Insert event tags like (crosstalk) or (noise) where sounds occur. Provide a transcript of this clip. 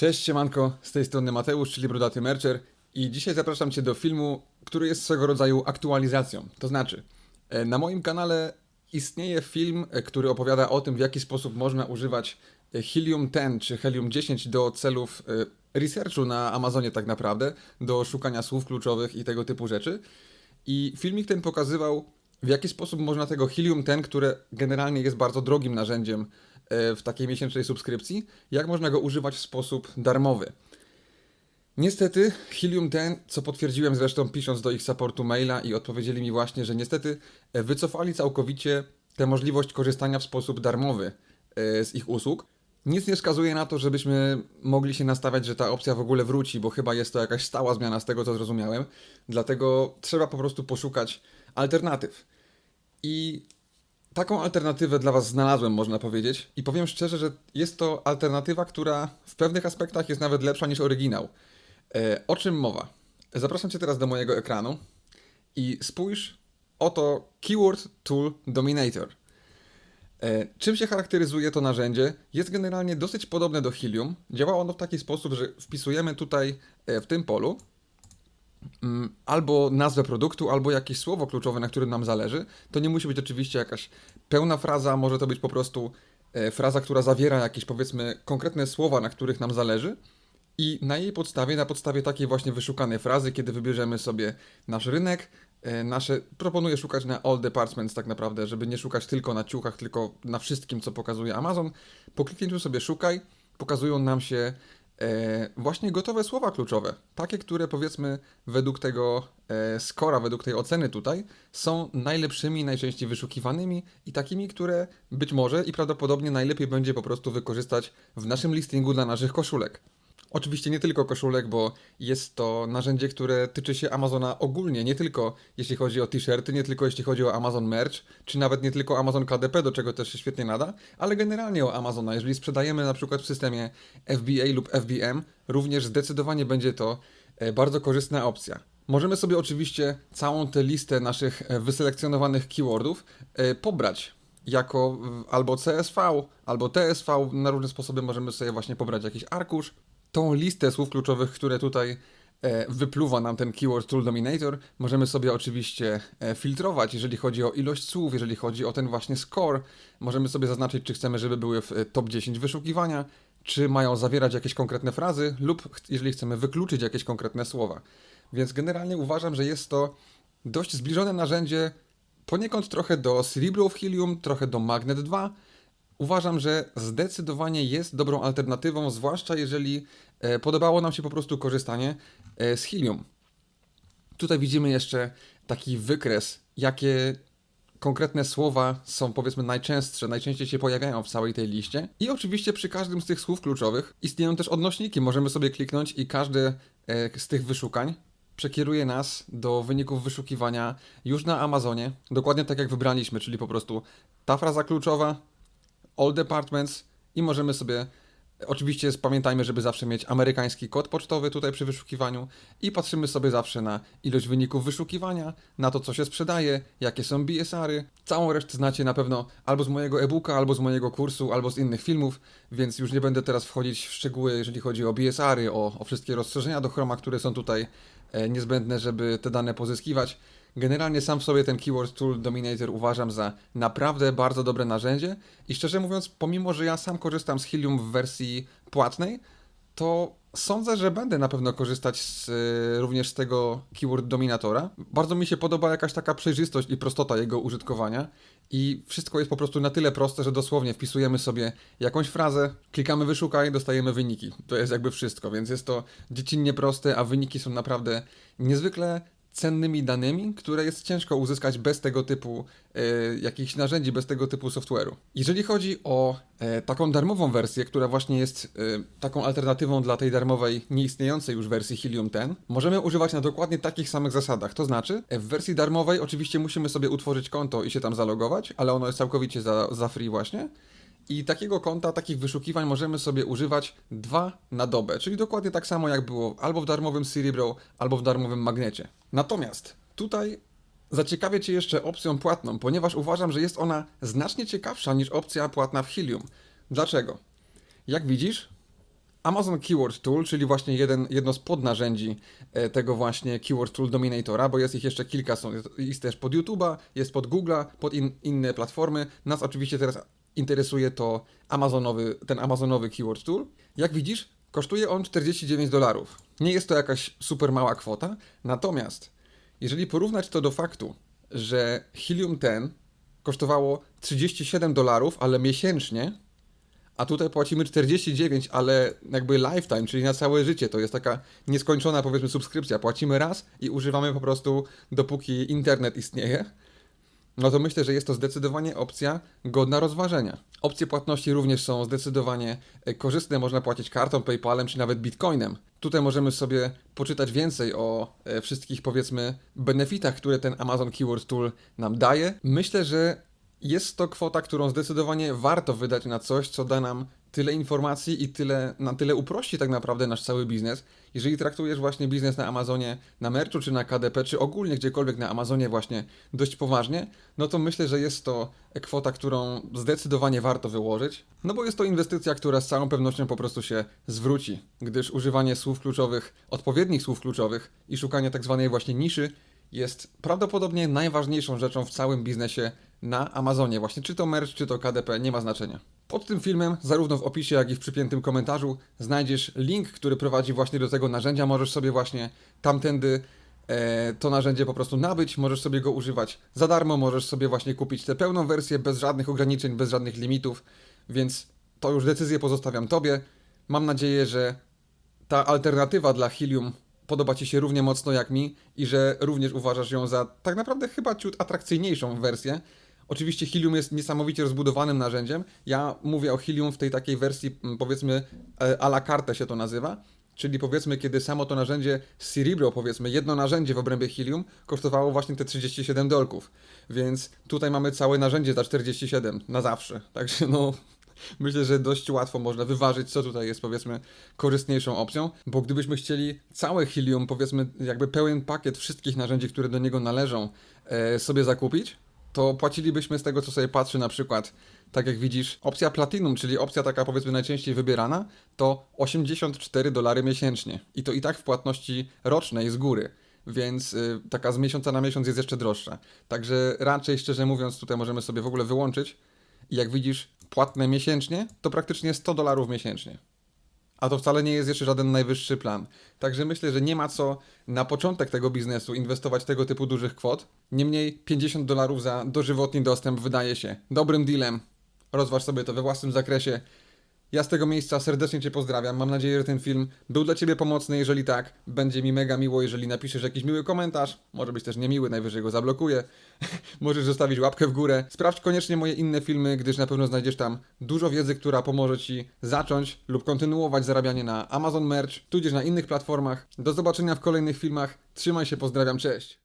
Cześć, siemanko, z tej strony Mateusz, czyli Brodaty Mercher i dzisiaj zapraszam Cię do filmu, który jest swego rodzaju aktualizacją. To znaczy, e, na moim kanale istnieje film, e, który opowiada o tym, w jaki sposób można używać e, Helium-10 czy Helium-10 do celów researchu na Amazonie tak naprawdę, do szukania słów kluczowych i tego typu rzeczy. I filmik ten pokazywał, w jaki sposób można tego Helium-10, które generalnie jest bardzo drogim narzędziem w takiej miesięcznej subskrypcji, jak można go używać w sposób darmowy. Niestety, Helium 10, co potwierdziłem zresztą pisząc do ich supportu maila i odpowiedzieli mi właśnie, że niestety e, wycofali całkowicie tę możliwość korzystania w sposób darmowy e, z ich usług. Nic nie wskazuje na to, żebyśmy mogli się nastawiać, że ta opcja w ogóle wróci, bo chyba jest to jakaś stała zmiana z tego, co zrozumiałem. Dlatego trzeba po prostu poszukać alternatyw. I taką alternatywę dla Was znalazłem, można powiedzieć. I powiem szczerze, że jest to alternatywa, która w pewnych aspektach jest nawet lepsza niż oryginał. E, o czym mowa? Zapraszam Cię teraz do mojego ekranu i spójrz, oto Keyword Tool Dominator. E, Czym się charakteryzuje to narzędzie? Jest generalnie dosyć podobne do Helium. Działa ono w taki sposób, że wpisujemy tutaj e, w tym polu albo nazwę produktu, albo jakieś słowo kluczowe, na którym nam zależy. To nie musi być oczywiście jakaś pełna fraza, może to być po prostu e, fraza, która zawiera jakieś powiedzmy konkretne słowa, na których nam zależy. I na jej podstawie, na podstawie takiej właśnie wyszukanej frazy, kiedy wybierzemy sobie nasz rynek, e, nasze, proponuję szukać na all departments tak naprawdę, żeby nie szukać tylko na ciuchach, tylko na wszystkim, co pokazuje Amazon. Po kliknięciu sobie szukaj, pokazują nam się właśnie gotowe słowa kluczowe. Takie, które powiedzmy według tego e, skora, według tej oceny tutaj, są najlepszymi, najczęściej wyszukiwanymi i takimi, które być może i prawdopodobnie najlepiej będzie po prostu wykorzystać w naszym listingu dla naszych koszulek. Oczywiście nie tylko koszulek, bo jest to narzędzie, które tyczy się Amazona ogólnie, nie tylko jeśli chodzi o t-shirty, nie tylko jeśli chodzi o Amazon Merch, czy nawet nie tylko Amazon KDP, do czego też się świetnie nada, ale generalnie o Amazona. Jeżeli sprzedajemy na przykład w systemie FBA lub FBM, również zdecydowanie będzie to e, bardzo korzystna opcja. Możemy sobie oczywiście całą tę listę naszych e, wyselekcjonowanych keywordów e, pobrać jako albo CSV, albo TSV. Na różne sposoby możemy sobie właśnie pobrać jakiś arkusz. Tą listę słów kluczowych, które tutaj e, wypluwa nam ten Keyword Tool Dominator, możemy sobie oczywiście e, filtrować, jeżeli chodzi o ilość słów, jeżeli chodzi o ten właśnie score. Możemy sobie zaznaczyć, czy chcemy, żeby były w e, top 10 wyszukiwania, czy mają zawierać jakieś konkretne frazy, lub jeżeli chcemy wykluczyć jakieś konkretne słowa. Więc generalnie uważam, że jest to dość zbliżone narzędzie, poniekąd trochę do Cerebro of Helium, trochę do Magnet 2. Uważam, że zdecydowanie jest dobrą alternatywą, zwłaszcza jeżeli e, podobało nam się po prostu korzystanie e, z Helium. Tutaj widzimy jeszcze taki wykres, jakie konkretne słowa są powiedzmy najczęstsze, najczęściej się pojawiają w całej tej liście. I oczywiście przy każdym z tych słów kluczowych istnieją też odnośniki. Możemy sobie kliknąć i każdy e, z tych wyszukań przekieruje nas do wyników wyszukiwania już na Amazonie, dokładnie tak jak wybraliśmy, czyli po prostu ta fraza kluczowa, all departments i możemy sobie Oczywiście pamiętajmy, żeby zawsze mieć amerykański kod pocztowy tutaj przy wyszukiwaniu i patrzymy sobie zawsze na ilość wyników wyszukiwania, na to co się sprzedaje, jakie są BSR-y. Całą resztę znacie na pewno albo z mojego e-booka, albo z mojego kursu, albo z innych filmów, więc już nie będę teraz wchodzić w szczegóły, jeżeli chodzi o BSR-y, o, o wszystkie rozszerzenia do Chroma, które są tutaj e, niezbędne, żeby te dane pozyskiwać. Generalnie sam w sobie ten Keyword Tool Dominator uważam za naprawdę bardzo dobre narzędzie i szczerze mówiąc, pomimo że ja sam korzystam z Helium w wersji płatnej, to sądzę, że będę na pewno korzystać z, y, również z tego Keyword Dominatora. Bardzo mi się podoba jakaś taka przejrzystość i prostota jego użytkowania i wszystko jest po prostu na tyle proste, że dosłownie wpisujemy sobie jakąś frazę, klikamy wyszukaj, dostajemy wyniki. To jest jakby wszystko, więc jest to dziecinnie proste, a wyniki są naprawdę niezwykle cennymi danymi, które jest ciężko uzyskać bez tego typu e, jakichś narzędzi, bez tego typu software'u. Jeżeli chodzi o e, taką darmową wersję, która właśnie jest e, taką alternatywą dla tej darmowej, nieistniejącej już wersji Helium 10, możemy używać na dokładnie takich samych zasadach. To znaczy, w wersji darmowej oczywiście musimy sobie utworzyć konto i się tam zalogować, ale ono jest całkowicie za, za free właśnie. I takiego konta, takich wyszukiwań możemy sobie używać dwa na dobę, czyli dokładnie tak samo jak było albo w darmowym Cerebro, albo w darmowym Magnecie. Natomiast tutaj zaciekawię Cię jeszcze opcją płatną, ponieważ uważam, że jest ona znacznie ciekawsza niż opcja płatna w Helium. Dlaczego? Jak widzisz, Amazon Keyword Tool, czyli właśnie jeden, jedno z podnarzędzi e, tego właśnie Keyword Tool Dominatora, bo jest ich jeszcze kilka, są, jest- też pod YouTube'a, jest pod Google'a, pod in, inne platformy. Nas oczywiście teraz interesuje to Amazonowy, ten Amazonowy Keyword Tool. Jak widzisz, kosztuje on 49 dolarów. Nie jest to jakaś super mała kwota, natomiast jeżeli porównać to do faktu, że Helium 10 kosztowało 37 dolarów, ale miesięcznie, a tutaj płacimy 49, ale jakby lifetime, czyli na całe życie. To jest taka nieskończona, powiedzmy, subskrypcja. Płacimy raz i używamy po prostu dopóki internet istnieje. No to myślę, że jest to zdecydowanie opcja godna rozważenia. Opcje płatności również są zdecydowanie e, korzystne. Można płacić kartą, PayPalem czy nawet Bitcoinem. Tutaj możemy sobie poczytać więcej o e, wszystkich, powiedzmy, benefitach, które ten Amazon Keyword Tool nam daje. Myślę, że jest to kwota, którą zdecydowanie warto wydać na coś, co da nam tyle informacji i tyle, na tyle uprości tak naprawdę nasz cały biznes. Jeżeli traktujesz właśnie biznes na Amazonie, na Merchu czy na KDP, czy ogólnie gdziekolwiek na Amazonie właśnie dość poważnie, no to myślę, że jest to kwota, którą zdecydowanie warto wyłożyć. No bo jest to inwestycja, która z całą pewnością po prostu się zwróci, gdyż używanie słów kluczowych, odpowiednich słów kluczowych i szukanie tak zwanej właśnie niszy jest prawdopodobnie najważniejszą rzeczą w całym biznesie na Amazonie. Właśnie czy to merch, czy to KDP, nie ma znaczenia. Pod tym filmem, zarówno w opisie, jak i w przypiętym komentarzu, znajdziesz link, który prowadzi właśnie do tego narzędzia. Możesz sobie właśnie tamtędy e, to narzędzie po prostu nabyć, możesz sobie go używać za darmo, możesz sobie właśnie kupić tę pełną wersję bez żadnych ograniczeń, bez żadnych limitów, więc to już decyzję pozostawiam Tobie. Mam nadzieję, że ta alternatywa dla Helium podoba Ci się równie mocno jak mi i że również uważasz ją za tak naprawdę chyba ciut atrakcyjniejszą wersję. Oczywiście Helium jest niesamowicie rozbudowanym narzędziem. Ja mówię o Helium w tej takiej wersji, mm, powiedzmy, e, à la carte się to nazywa. Czyli powiedzmy, kiedy samo to narzędzie Cerebro, powiedzmy, jedno narzędzie w obrębie Helium kosztowało właśnie te 37 dolków. Więc tutaj mamy całe narzędzie za 47 na zawsze. Także no, (laughs) Myślę, że dość łatwo można wyważyć, co tutaj jest, powiedzmy, korzystniejszą opcją, bo gdybyśmy chcieli całe Helium, powiedzmy, jakby pełen pakiet wszystkich narzędzi, które do niego należą, e, sobie zakupić, to płacilibyśmy z tego, co sobie patrzy, na przykład, tak jak widzisz, opcja Platinum, czyli opcja taka, powiedzmy, najczęściej wybierana, to 84 dolary miesięcznie. I to i tak w płatności rocznej z góry. Więc y, taka z miesiąca na miesiąc jest jeszcze droższa. Także raczej, szczerze mówiąc, tutaj możemy sobie w ogóle wyłączyć. I jak widzisz, płatne miesięcznie to praktycznie 100 dolarów miesięcznie. A to wcale nie jest jeszcze żaden najwyższy plan. Także myślę, że nie ma co na początek tego biznesu inwestować tego typu dużych kwot. Niemniej 50 dolarów za dożywotni dostęp wydaje się dobrym dealem. Rozważ sobie to we własnym zakresie. Ja z tego miejsca serdecznie Cię pozdrawiam. Mam nadzieję, że ten film był dla Ciebie pomocny. Jeżeli tak, będzie mi mega miło, jeżeli napiszesz jakiś miły komentarz. Może być też niemiły, najwyżej go zablokuję. (laughs) Możesz zostawić łapkę w górę. Sprawdź koniecznie moje inne filmy, gdyż na pewno znajdziesz tam dużo wiedzy, która pomoże Ci zacząć lub kontynuować zarabianie na Amazon Merch, tudzież na innych platformach. Do zobaczenia w kolejnych filmach. Trzymaj się, pozdrawiam, cześć!